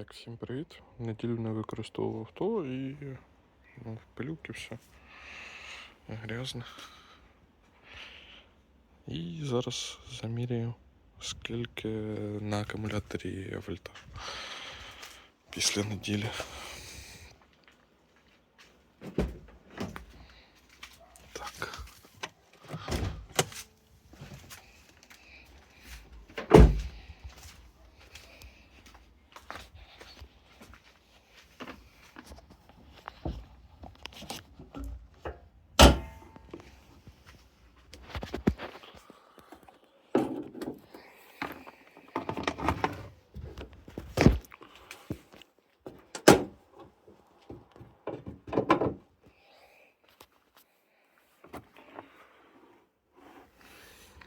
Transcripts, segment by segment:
Так, всім привіт. Неділю не використовував авто і ну, в пилюки все грязне. І зараз заміряю, скільки на акумуляторі вольта після неділі.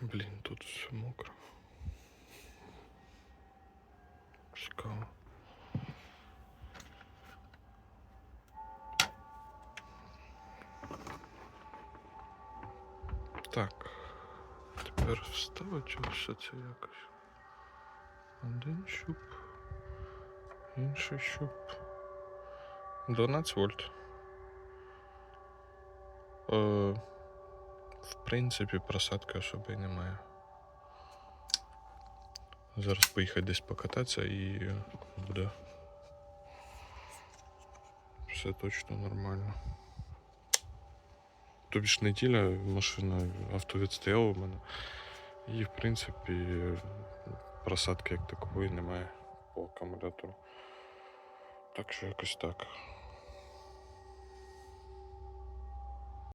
Блін, тут все мокро. Цікаво. Так. Тепер вставити чи лише це якось. Один щуп. Інший щуп. 12 вольт. Е, в принципі, просадки особи немає. Зараз поїхати десь покататися і буде все точно нормально. Тобі ж неділя машина авто відстояла у мене. І в принципі просадки як такової немає по акумулятору. Так що якось так.